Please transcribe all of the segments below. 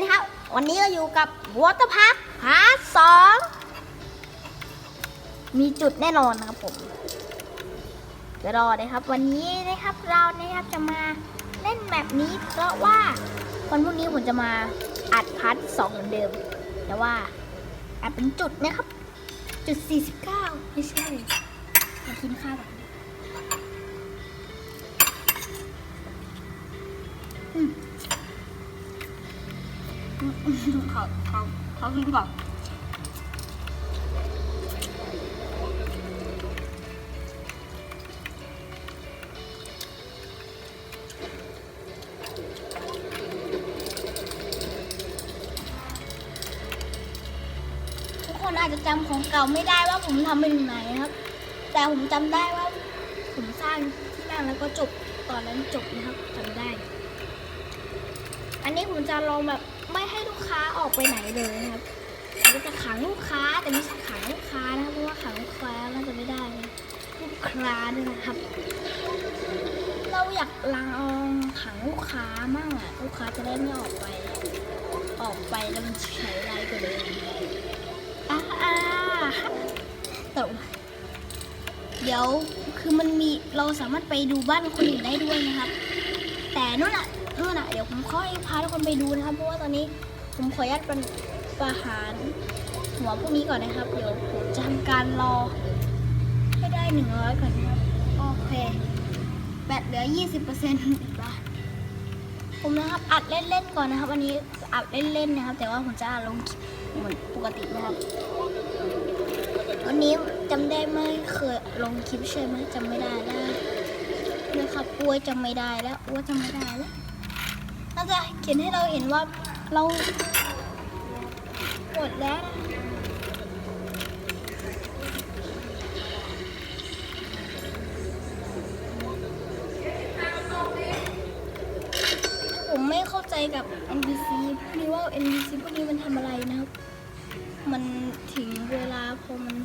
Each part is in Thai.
นะครับ วันนี้ก็อยู่กับวอเตอร์พาร์คพาร์ทสองมีจุดแน่นอนนะครับผมเดี๋ยวรอนะครับ วันนี้นะครับเรานะครับจะมาเล่นแบบนี้ เพราะว่าวันพรุ่งนี้ผมจะมาอัดพาร์ทสองเหมือนเดิม แต่ว่าอัดเป็นจุดนะครับ จุด 49 ไม่ใช่มากินข้าวแบบนี้ เขาเขาเขาขึ้นก่อนทุกคนอาจจะจำของเก่าไม่ได้ว่าผมทำไปถึงไหนะครับ แต่ผมจำได้ว่าผมสร้างที่นั่นแล้วก็จบตอนนั้นจบนะครับจำได้ อันนี้ผมจะลองแบบ ค้าออกไปไหนเลยนะครับเราจะขังลูกค้าแต่ไม่ใช่ขังลูกค้านะเพราะว่าขังลูกค้าน่าจะไม่ได้นะลูกค้าด้วยนะครับ เราอยากลองขังลูกค้ามั่งอะลูกค้าจะได้ไม่ออกไป ออกไปแล้วมันใช้ไรกว่าเดิมอ่าอ่าแต่เดี๋ยวคือมันมีเราสามารถไปดูบ้านคนอื่นได้ด้วยนะครับ แต่นู่นน่ะนู่นน่ะเดี๋ยวผมค่อยพาทุกคนไปดูนะครับเพราะว่าตอนนี้ ผมขออนุญาตเป็นประหารหัวพวกนี้ก่อนนะครับ เดี๋ยวผมจะทำการรอให้ได้หนึ่งร้อยก่อนนะครับ โอเค แบตเหลือยี่สิบเปอร์เซ็นต์ผมนะครับอัดเล่นๆก่อนนะครับวันนี้อัดเล่นๆนะครับ แต่ว่าผมจะลงเหมือนปกตินะครับวันนี้จำได้ไหมเคยลงคลิปใช่ไหมจำไม่ได้แล้วนะครับอ้วยจำไม่ได้แล้วอ้วยจำไม่ได้แล้วน่าจะเขียนให้เราเห็นว่า เราหมดแล้วผมไม่เข้าใจกับ NPC พวกนี้ว่า NPC พวกนี้มันทำอะไรนะครับ มันถึงเวลาพอมัน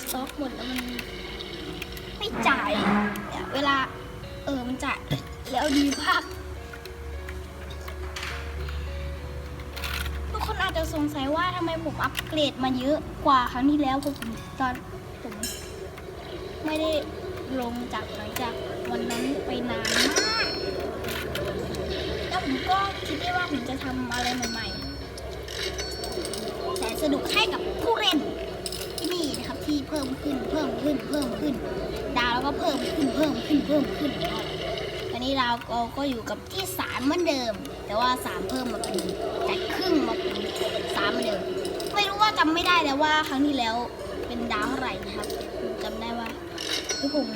สต็อกหมดแล้วมันไม่จ่ายเนี่ยเวลา เออมันจ่ายแล้วดีมาก งสัยว่าทำไมผมอัปเกรดมาเยอะกว่าครั้งที่แล้วเพราะผมตอนผมไม่ได้ลงจากหลังจากวันนั้นไปนานมากแล้วผมก็คิดได้ว่าผมจะทำอะไรใหม่ๆแสนสนุกให้กับผู้เล่นที่นี่นะครับที่เพิ่มขึ้นเพิ่มขึ้นเพิ่มขึ้น ดาวแล้วก็เพิ่มขึ้นเพิ่มขึ้นเพิ่มขึ้นนะครับตอนนี้ดาวเราก็อยู่กับที่สามเหมือนเดิม แต่ว่าสามเพิ่มมาเป็นจาก จำไม่ได้แล้วว่าครั้งที่แล้วเป็นดาวเท่าไหร่นะครับจำได้ว่าคือผม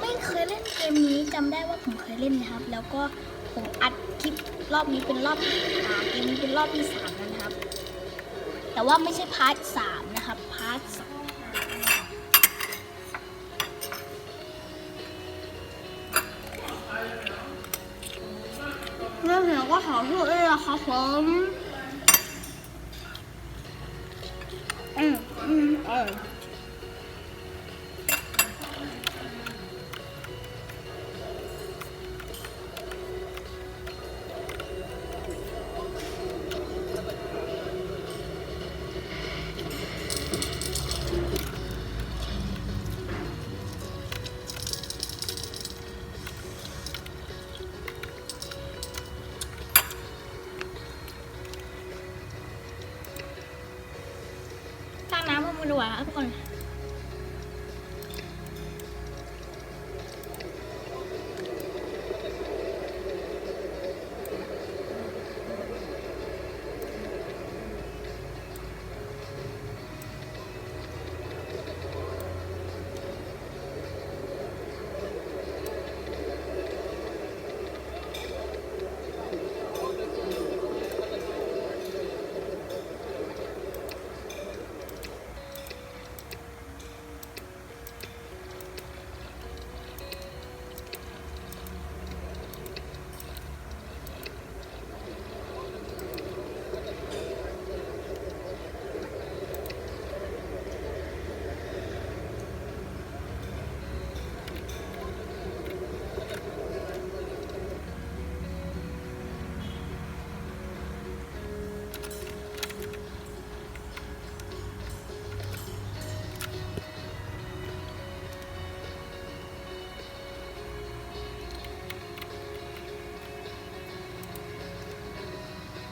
ไม่เคยเล่นเกมนี้จำได้ว่าผมเคยเล่นนะครับ แล้วก็ผมอัดคลิปรอบนี้เป็นรอบอ่าเกมนี้เป็นรอบที่สามแล้วนะครับ แต่ว่าไม่ใช่พาร์ทสามนะครับพาร์ทสองเรื่องเห็นก็ขอโทษด้วยนะครับผม อื มเออตั้งน้ำให้มันกว่าครับทุกคน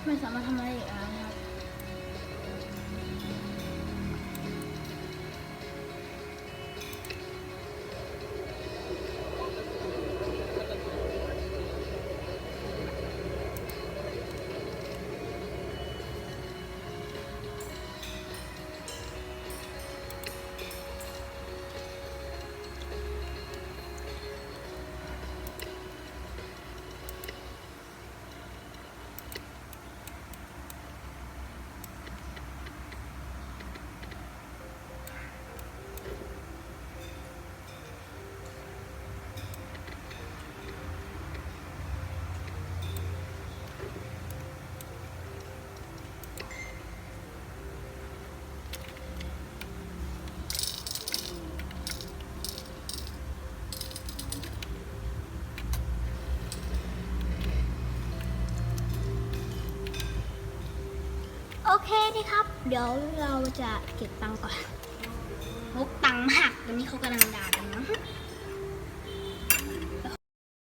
ไม่สามารถทำอะไรอีกแล้ว โอเคดีครับ เดี๋ยวเราจะเก็บตังค์ก่อนงกตังค์มากตอนนี้เขากำลังด่ากันนะ